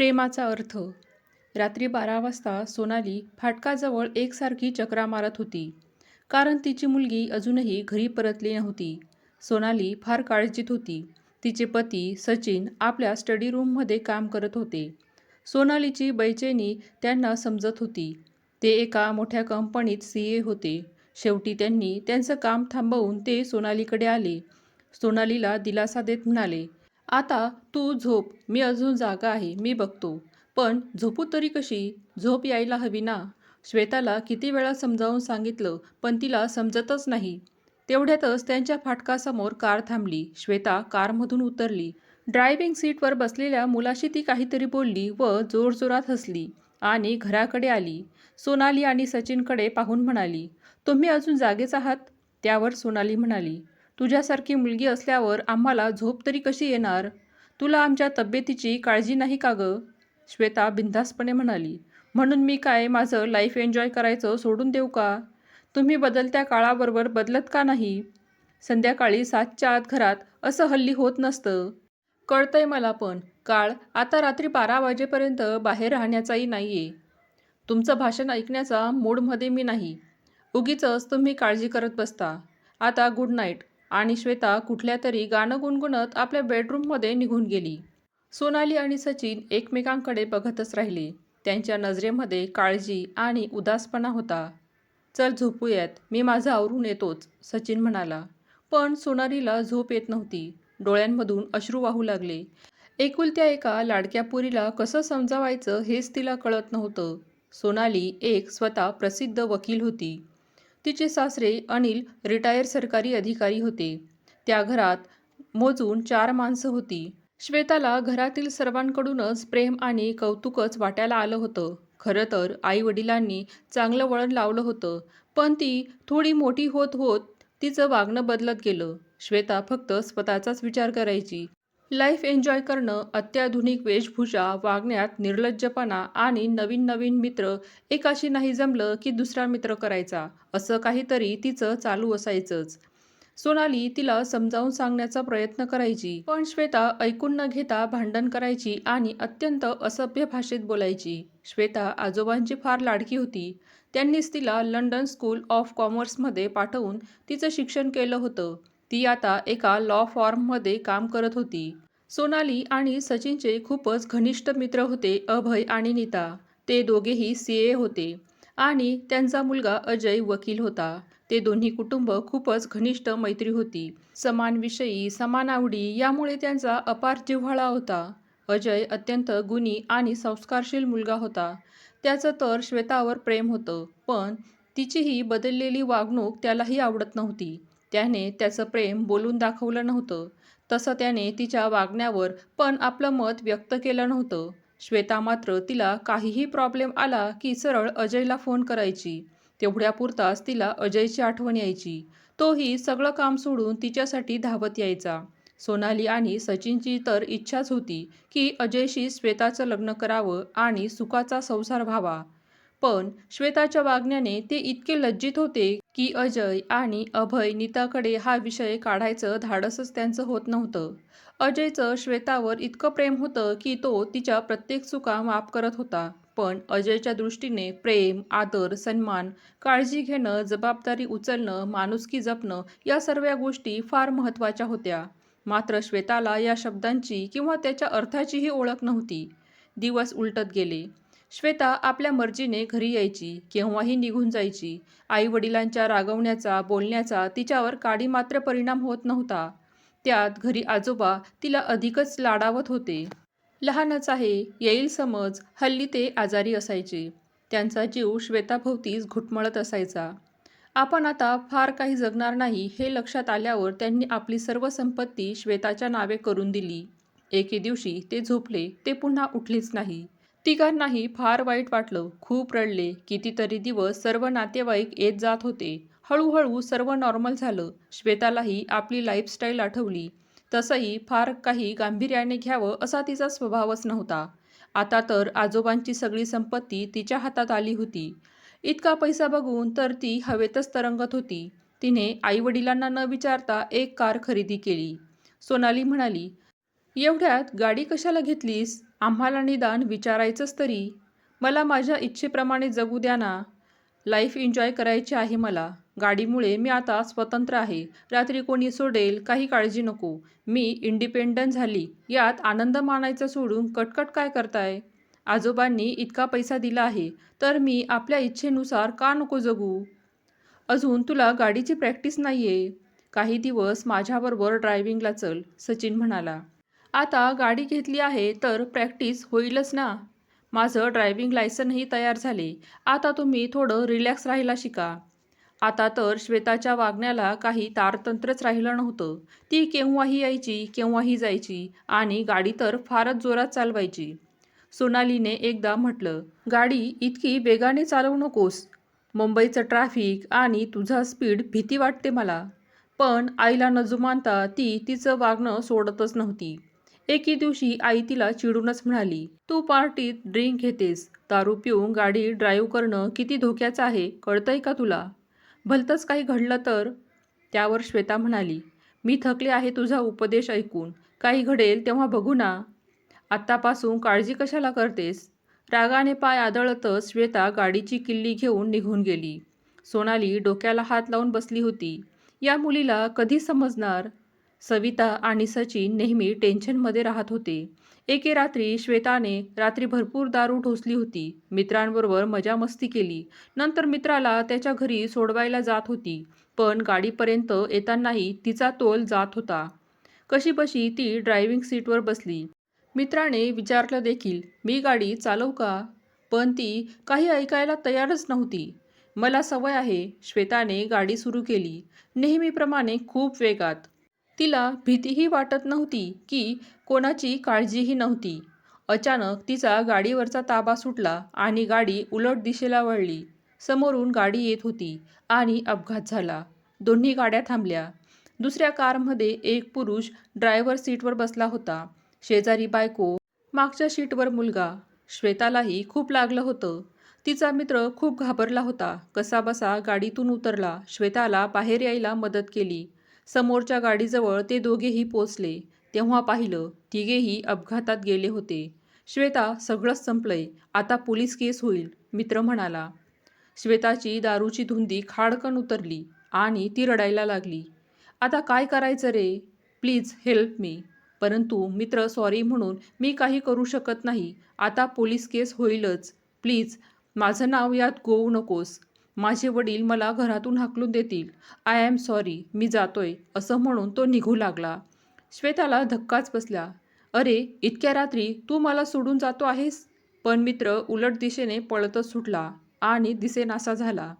प्रेमाचा अर्थ. रात्री बारा वाजता सोनाली फाटकाजवळ एकसारखी चक्रा मारत होती. कारण तिची मुलगी अजूनही घरी परतली नव्हती. सोनाली फार काळजीत होती. तिचे पती सचिन आपल्या स्टडी रूममध्ये काम करत होते. सोनालीची बैचेनी त्यांना समजत होती. ते एका मोठ्या कंपनीत सी ए होते. शेवटी त्यांनी त्यांचं काम थांबवून ते सोनालीकडे आले. सोनालीला दिलासा देत म्हणाले आता तू झोप मी अजून जागा आहे मी बघतो. पण झोपू तरी कशी? झोप यायला हवी ना? श्वेताला किती वेळा समजावून सांगितलं पण तिला समजतच नाही. तेवढ्यातच त्यांच्या फाटकासमोर कार थांबली. श्वेता कारमधून उतरली. ड्रायव्हिंग सीटवर बसलेल्या मुलाशी ती काहीतरी बोलली व जोरजोरात हसली आणि घराकडे आली. सोनाली आणि सचिनकडे पाहून म्हणाली तुम्ही अजून जागेच आहात? त्यावर सोनाली म्हणाली तुझ्यासारखी मुलगी असल्यावर आम्हाला झोप तरी कशी येणार? तुला आमच्या तब्येतीची काळजी नाही का गं? श्वेता बिनधास्तपणे म्हणाली. म्हणून मी काय माझं लाईफ एन्जॉय करायचं सोडून देऊ का? तुम्ही बदलत्या काळाबरोबर बदलत का नाही? संध्याकाळी सातच्या आत घरात असं हल्ली होत नसतं. कळतंय मला पण काळ आता रात्री बारा वाजेपर्यंत बाहेर राहण्याचाही नाही आहे तुमचं भाषण ऐकण्याचा मूडमध्ये मी नाही. उगीचच तुम्ही काळजी करत बसता. आता गुड नाईट आणि श्वेता कुठल्या तरी गाणं गुणगुणत आपल्या बेडरूममध्ये निघून गेली. सोनाली आणि सचिन एकमेकांकडे बघतच राहिले. त्यांच्या नजरेमध्ये काळजी आणि उदासपणा होता. चल झोपूयात मी माझं आवरून येतोच सचिन म्हणाला. पण सोनालीला झोप येत नव्हती. डोळ्यांमधून अश्रू वाहू लागले. एकुलत्या एका लाडक्या पुरीला कसं समजावायचं हेच तिला कळत नव्हतं. सोनाली एक स्वतः प्रसिद्ध वकील होती. तिचे सासरे अनिल रिटायर सरकारी अधिकारी होते. त्या घरात मोजून चार माणसं होती. श्वेताला घरातील सर्वांकडूनच प्रेम आणि कौतुकच वाटायला आलं होतं. खरं तर आईवडिलांनी चांगलं वळण लावलं होतं पण ती थोडी मोठी होत होत तिचं वागणं बदलत गेलं. श्वेता फक्त स्वतःचाच विचार करायची. लाईफ एन्जॉय करणं अत्याधुनिक वेशभूषा वागण्यात निर्लज्जपणा आणि नवीन नवीन मित्र एकाशी नाही जमलं की दुसरा मित्र करायचा असं काहीतरी तिचं चालू असायचंच. सोनाली तिला समजावून सांगण्याचा प्रयत्न करायची पण श्वेता ऐकून न घेता भांडण करायची आणि अत्यंत असभ्य भाषेत बोलायची. श्वेता आजोबांची फार लाडकी होती. त्यांनीच तिला लंडन स्कूल ऑफ कॉमर्समध्ये पाठवून तिचं शिक्षण केलं होतं. ती आता एका लॉ फॉर्ममध्ये काम करत होती. सोनाली आणि सचिनचे खूपच घनिष्ठ मित्र होते अभय आणि नीता. ते दोघेही सी ए होते आणि त्यांचा मुलगा अजय वकील होता. ते दोन्ही कुटुंब खूपच घनिष्ठ मैत्री होती. समान विषयी समान आवडी यामुळे त्यांचा अपार जिव्हाळा होता. अजय अत्यंत गुणी आणि संस्कारशील मुलगा होता. त्याचं तर श्वेतावर प्रेम होतं पण तिचीही बदललेली वागणूक त्यालाही आवडत नव्हती. त्याने त्याचं प्रेम बोलून दाखवलं नव्हतं. तसं त्याने तिच्या वागण्यावर पण आपलं मत व्यक्त केलं नव्हतं. श्वेता मात्र तिला काहीही प्रॉब्लेम आला की सरळ अजयला फोन करायची. तेवढ्यापुरताच तिला अजयची आठवण यायची. तोही सगळं काम सोडून तिच्यासाठी धावत यायचा. सोनाली आणि सचिनची तर इच्छाच होती की अजयशी श्वेताचं लग्न करावं आणि सुखाचा संसार व्हावा. पण श्वेताच्या वागण्याने ते इतके लज्जित होते की अजय आणि अभय नीताकडे हा विषय काढायचं धाडसच त्यांचं होत नव्हतं. अजयचं श्वेतावर इतकं प्रेम होतं की तो तिच्या प्रत्येक चुका माफ करत होता. पण अजयच्या दृष्टीने प्रेम आदर सन्मान काळजी घेणं जबाबदारी उचलणं माणुसकी जपणं या सर्व गोष्टी फार महत्त्वाच्या होत्या. मात्र श्वेताला या शब्दांची किंवा त्याच्या अर्थाचीही ओळख नव्हती. दिवस उलटत गेले. श्वेता आपल्या मर्जीने घरी यायची केव्हाही निघून जायची. आईवडिलांच्या रागवण्याचा बोलण्याचा तिच्यावर काडी मात्र परिणाम होत नव्हता. त्यात घरी आजोबा तिला अधिकच लाडावत होते. लहानच आहे येईल समज हल्ली ते आजारी असायचे. त्यांचा जीव श्वेताभोवतीच घुटमळत असायचा. आपण आता फार काही जगणार नाही हे लक्षात आल्यावर त्यांनी आपली सर्व संपत्ती श्वेताच्या नावे करून दिली. एके दिवशी ते झोपले ते पुन्हा उठलेच नाही. तिघांनाही फार वाईट वाटलं. खूप रडले. कितीतरी दिवस सर्व नातेवाईक येत जात होते. हळूहळू सर्व नॉर्मल झालं. श्वेतालाही आपली लाईफस्टाईल आठवली. तसंही फार काही गांभीर्याने घ्यावं असा तिचा स्वभावच नव्हता. आता तर आजोबांची सगळी संपत्ती तिच्या हातात आली होती. इतका पैसा बघून तर ती हवेतच तरंगत होती. तिने आईवडिलांना न विचारता एक कार खरेदी केली. सोनाली म्हणाली एवढ्यात गाडी कशाला घेतलीस? आम्हाला निदान विचारायचंच तरी. मला माझ्या इच्छेप्रमाणे जगू द्या ना. लाईफ एन्जॉय करायची आहे मला. गाडीमुळे मी आता स्वतंत्र आहे. रात्री कोणी सोडेल काही काळजी नको. मी इंडिपेंडंट झाली. यात आनंद मानायचा सोडून कटकट काय करताय? आजोबांनी इतका पैसा दिला आहे तर मी आपल्या इच्छेनुसार का नको जगू? अजून तुला गाडीची प्रॅक्टिस नाही आहे काही दिवस माझ्याबरोबर ड्रायव्हिंगला चल सचिन म्हणाला. आता गाडी घेतली आहे तर प्रॅक्टिस होईलच ना. माझं ड्रायव्हिंग लायसनही तयार झाले. आता तुम्ही थोडं रिलॅक्स राहायला शिका. आता तर श्वेताच्या वागण्याला काही तारतंत्रच राहिलं नव्हतं. ती केव्हाही यायची केव्हाही जायची आणि गाडी तर फारच जोरात चालवायची. सोनालीने एकदा म्हटलं गाडी इतकी वेगाने चालवू नकोस. मुंबईचं ट्रॅफिक आणि तुझा स्पीड भीती वाटते मला. पण आईला न जुमानता ती तिचं वागणं सोडतच नव्हती. एके दिवशी आई तिला चिडूनच म्हणाली तू पार्टीत ड्रिंक घेतेस दारू पिऊन गाडी ड्राईव्ह करणं किती धोक्याचं आहे कळतंय का तुला? भलतंच काही घडलं तर? त्यावर श्वेता म्हणाली मी थकले आहे तुझा उपदेश ऐकून. काही घडेल तेव्हा बघू ना. आत्तापासून काळजी कशाला करतेस? रागाने पाय आदळतच श्वेता गाडीची किल्ली घेऊन निघून गेली. सोनाली डोक्याला हात लावून बसली होती. या मुलीला कधी समजणार? सविता आणि सचिन नेहमी टेन्शनमध्ये राहत होते. एके रात्री श्वेताने रात्री भरपूर दारू ढोसली होती. मित्रांबरोबर मजा मस्ती केली. नंतर मित्राला त्याच्या घरी सोडवायला जात होती पण गाडीपर्यंत येतानाही तिचा तोल जात होता. कशीबशी ती ड्रायव्हिंग सीटवर बसली. मित्राने विचारलं देखील मी गाडी चालवू का? पण ती काही ऐकायला तयारच नव्हती. मला सवय आहे. श्वेताने गाडी सुरू केली. नेहमीप्रमाणे खूप वेगात. तिला भीतीही वाटत नव्हती की कोणाची काळजीही नव्हती. अचानक तिचा गाडीवरचा ताबा सुटला आणि गाडी उलट दिशेला वळली. समोरून गाडी येत होती आणि अपघात झाला. दोन्ही गाड्या थांबल्या. दुसऱ्या कारमध्ये एक पुरुष ड्रायव्हर सीटवर बसला होता. शेजारी बायको मागच्या सीटवर मुलगा. श्वेतालाही खूप लागलं होतं. तिचा मित्र खूप घाबरला होता. कसाबसा गाडीतून उतरला. श्वेताला बाहेर यायला मदत केली. समोरच्या गाडीजवळ ते दोघेही पोचले. तेव्हा पाहिलं तिघेही अपघातात गेले होते. श्वेता सगळंच संपलंय. आता पोलीस केस होईल मित्र म्हणाला. श्वेताची दारूची धुंदी खाडकन उतरली आणि ती रडायला लागली. आता काय करायचं रे? Please help me. परंतु मित्र सॉरी म्हणून मी काही करू शकत नाही. आता पोलीस केस होईलच. प्लीज माझं नाव यात गोवू नकोस. माझे वडील मला घरातून हाकलून देतील. आय एम सॉरी मी जातोय असं म्हणून तो निघू लागला. श्वेताला धक्काच बसला. अरे इतक्या रात्री तू मला सोडून जातो आहेस? पण मित्र उलट दिशेने पळतच सुटला आणि दिसेनासा झाला.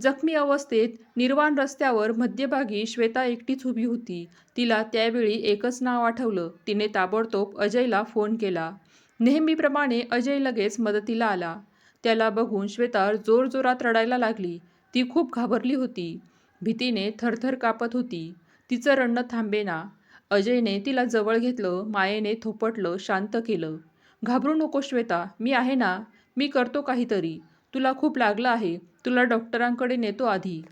जखमी अवस्थेत निर्वाण रस्त्यावर मध्यभागी श्वेता एकटीच उभी होती. तिला त्यावेळी एकच नाव आठवलं. तिने ताबडतोब अजयला फोन केला. नेहमीप्रमाणे अजय लगेच मदतीला आला. त्याला बघून श्वेता जोरजोरात रडायला लागली. ती खूप घाबरली होती. भीतीने थरथर कापत होती. तिचं रडणं थांबेना. अजयने तिला जवळ घेतलं मायेने थोपटलं शांत केलं. घाबरू नको श्वेता मी आहे ना. मी करतो काहीतरी. तुला खूप लागलं आहे. तुला डॉक्टरांकडे नेतो आधी.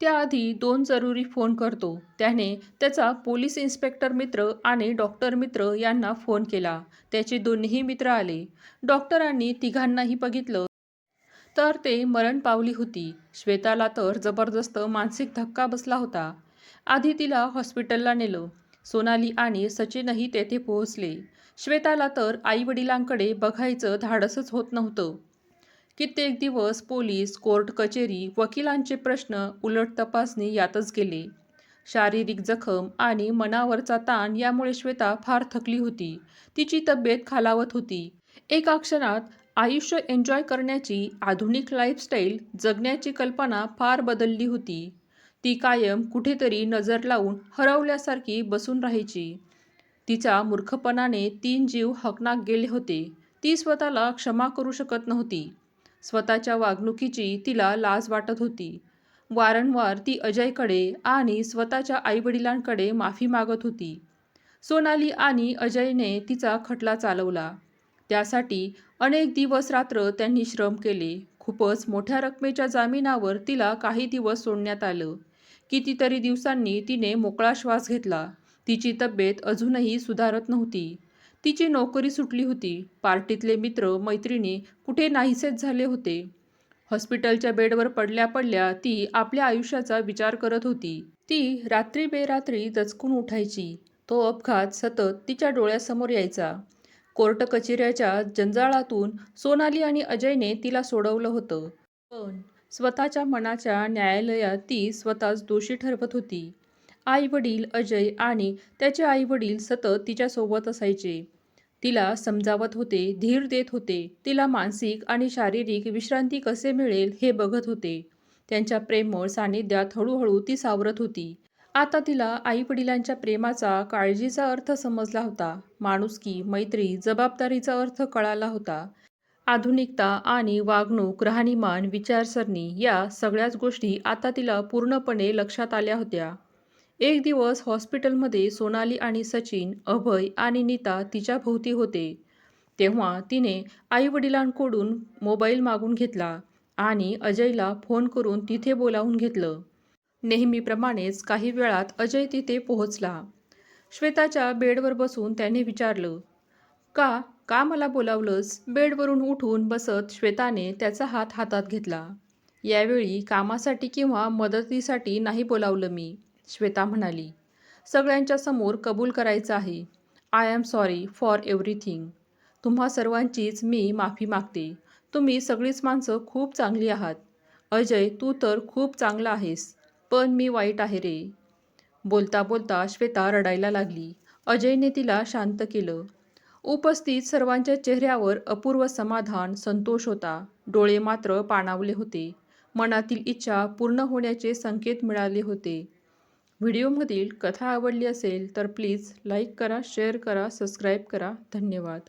त्याआधी दोन जरुरी फोन करतो. त्याने त्याचा पोलीस इन्स्पेक्टर मित्र आणि डॉक्टर मित्र यांना फोन केला. त्याचे दोन्ही मित्र आले. डॉक्टरांनी तिघांनाही बघितलं. तर ते मरण पावली होती. श्वेताला तर जबरदस्त मानसिक धक्का बसला होता. आधी तिला हॉस्पिटलला नेलं. सोनाली आणि सचिनही तेथे पोहोचले. श्वेताला तर आईवडिलांकडे बघायचं धाडसच होत नव्हतं. कित्येक दिवस पोलीस कोर्ट कचेरी वकिलांचे प्रश्न उलट तपासणी यातच गेले. शारीरिक जखम आणि मनावरचा ताण यामुळे श्वेता फार थकली होती. तिची तब्येत खालावत होती. एका क्षणात आयुष्य एन्जॉय करण्याची आधुनिक लाईफस्टाईल जगण्याची कल्पना फार बदलली होती. ती कायम कुठेतरी नजर लावून हरवल्यासारखी बसून राहायची. तिचा मूर्खपणाने तीन जीव हकनाक गेले होते. ती स्वतःला क्षमा करू शकत नव्हती. स्वतःच्या वागणुकीची तिला लाज वाटत होती. वारंवार ती अजयकडे आणि स्वतःच्या आईवडिलांकडे माफी मागत होती. सोनाली आणि अजयने तिचा खटला चालवला. त्यासाठी अनेक दिवस रात्र त्यांनी श्रम केले. खूपच मोठ्या रकमेच्या जामिनावर तिला काही दिवस सोडण्यात आलं. कितीतरी दिवसांनी तिने मोकळा श्वास घेतला. तिची तब्येत अजूनही सुधारत नव्हती. तिची नोकरी सुटली होती. पार्टीतले मित्र मैत्रिणी कुठे नाहीसेच झाले होते. हॉस्पिटलच्या बेडवर पडल्या पडल्या ती आपल्या आयुष्याचा विचार करत होती. ती रात्री बेरात्री दचकून उठायची. तो अपघात सतत तिच्या डोळ्यासमोर यायचा. कोर्ट कचेऱ्याच्या जंजाळातून सोनाली आणि अजयने तिला सोडवलं होतं. पण स्वतःच्या मनाच्या न्यायालयात ती स्वतःच दोषी ठरवत होती. आई वडील अजय आणि त्याचे आई वडील सतत तिच्यासोबत असायचे. तिला समजावत होते धीर देत होते. तिला मानसिक आणि शारीरिक विश्रांती कसे मिळेल हे बघत होते. त्यांच्या प्रेमळ सानिध्यात हळूहळू ती सावरत होती. आता तिला आईवडिलांच्या प्रेमाचा काळजीचा अर्थ समजला होता. माणुसकी मैत्री जबाबदारीचा अर्थ कळाला होता. आधुनिकता आणि वागणूक राहणीमान विचारसरणी या सगळ्याच गोष्टी आता तिला पूर्णपणे लक्षात आल्या होत्या. एक दिवस हॉस्पिटलमध्ये सोनाली आणि सचिन अभय आणि नीता तिच्या भोवती होते. तेव्हा तिने आईवडिलांकडून मोबाईल मागून घेतला आणि अजयला फोन करून तिथे बोलावून घेतलं. नेहमीप्रमाणेच काही वेळात अजय तिथे पोहोचला. श्वेताच्या बेडवर बसून त्याने विचारलं का का मला बोलावलंस? बेडवरून उठून बसत श्वेताने त्याचा हात हातात घेतला. यावेळी कामासाठी किंवा मदतीसाठी नाही बोलावलं मी श्वेता म्हणाली. सगळ्यांच्या समोर कबूल करायचं आहे. I'm sorry for everything. तुम्हा सर्वांचीच मी माफी मागते. तुम्ही सगळीच माणसं खूप चांगली आहात. अजय तू तर खूप चांगला आहेस. पण मी वाईट आहे रे. बोलता बोलता श्वेता रडायला लागली. अजयने तिला शांत केलं. उपस्थित सर्वांच्या चेहऱ्यावर अपूर्व समाधान संतोष होता. डोळे मात्र पाणावले होते. मनातील इच्छा पूर्ण होण्याचे संकेत मिळाले होते. व्हिडिओमधील कथा आवडली असेल तर प्लीज लाईक करा शेअर करा सबस्क्राईब करा. धन्यवाद.